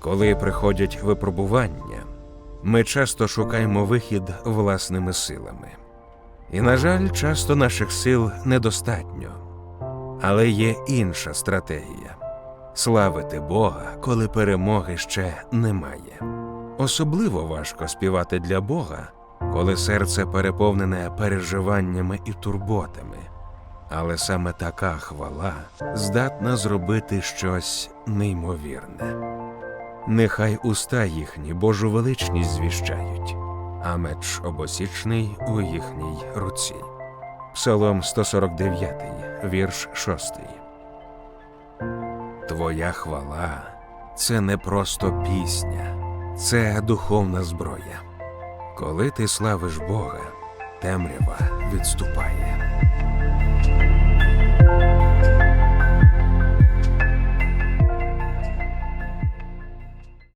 Коли приходять випробування, ми часто шукаємо вихід власними силами. І, на жаль, часто наших сил недостатньо. Але є інша стратегія славити Бога, коли перемоги ще немає. Особливо важко співати для Бога, коли серце переповнене переживаннями і турботами. Але саме така хвала здатна зробити щось неймовірне. Нехай уста їхні Божу величність звіщають, а меч обосічний у їхній руці. Псалом 149, вірш 6. Твоя хвала це не просто пісня, це духовна зброя. Коли ти славиш Бога, темрява відступає.